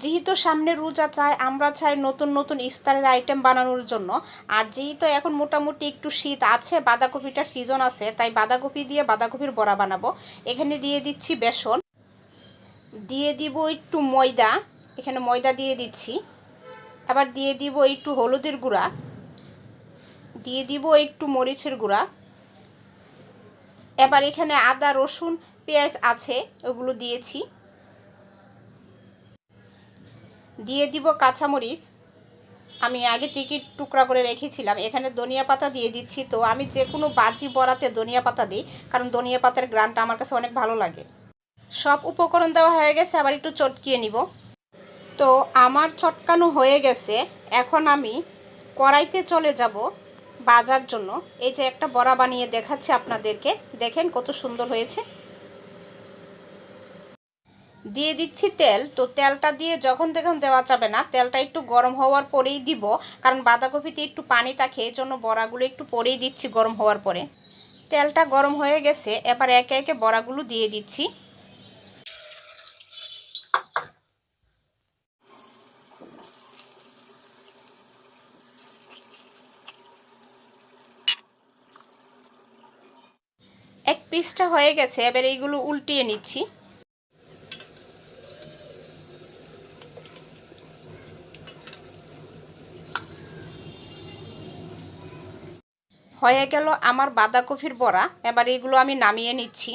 যেহেতু সামনে রোজা চাই আমরা চাই নতুন নতুন ইফতারের আইটেম বানানোর জন্য। আর যেহেতু এখন মোটামুটি একটু শীত আছে, বাঁধাকপিটার সিজন আছে, তাই বাঁধাকপি দিয়ে বাঁধাকপির বড়া বানাবো। এখানে দিয়ে দিচ্ছি বেসন, দিয়ে দিব একটু ময়দা, এখানে ময়দা দিয়ে দিচ্ছি। আবার দিয়ে দিব একটু হলুদের গুঁড়া, দিয়ে দিব একটু মরিচের গুঁড়া। এবার এখানে আদা, রসুন, পেঁয়াজ আছে, ওগুলো দিয়েছি। দিয়ে দিব কাঁচামরিচ। আমি আগে থেকে টুকরা করে রেখেছিলাম, এখানে ধনিয়া পাতা দিয়ে দিচ্ছি। তো আমি যে কোনো বাজি বড়াতে ধনিয়া পাতা দিই, কারণ ধনিয়া পাতার গ্রানটা আমার কাছে অনেক ভালো লাগে। সব উপকরণ দেওয়া হয়ে গেছে, আবার একটু চটকিয়ে নিব। তো আমার চটকানো হয়ে গেছে, এখন আমি কড়াইতে চলে যাব বাজার জন্য। এই যে একটা বড়া বানিয়ে দেখাচ্ছি আপনাদেরকে, দেখেন কত সুন্দর হয়েছে। দিয়ে দিচ্ছি তেল। তো তেলটা দিয়ে যখন দেখুন দেওয়া যাবে না, তেলটা একটু গরম হওয়ার পরেই দিব। কারণ বাঁধাকপিতে একটু পানি থাকে এই জন্য বড়াগুলো একটু পরেই দিচ্ছি গরম হওয়ার পরে। তেলটা গরম হয়ে গেছে, এবার একে একে বড়াগুলো দিয়ে দিচ্ছি। এক পিসটা হয়ে গেছে, এবার এইগুলো উল্টিয়ে নিচ্ছি। হয়ে গেল আমার বাঁধাকপির বড়া। এবার এগুলো আমি নামিয়ে নিচ্ছি।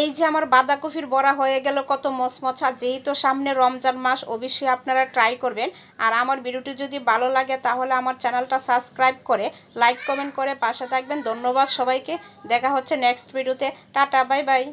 এই যে আমার বাঁধাকপির বড়া হয়ে গেল কত মচমচা যেহেতু সামনে রমজান মাস, অবশ্যই আপনারা ট্রাই করবেন। আর আমার ভিডিওটি যদি ভালো লাগে, তাহলে আমার চ্যানেলটা সাবস্ক্রাইব করে লাইক কমেন্ট করে পাশে থাকবেন। ধন্যবাদ সবাইকে। দেখা হচ্ছে নেক্সট ভিডিওতে টাটা বাই বাই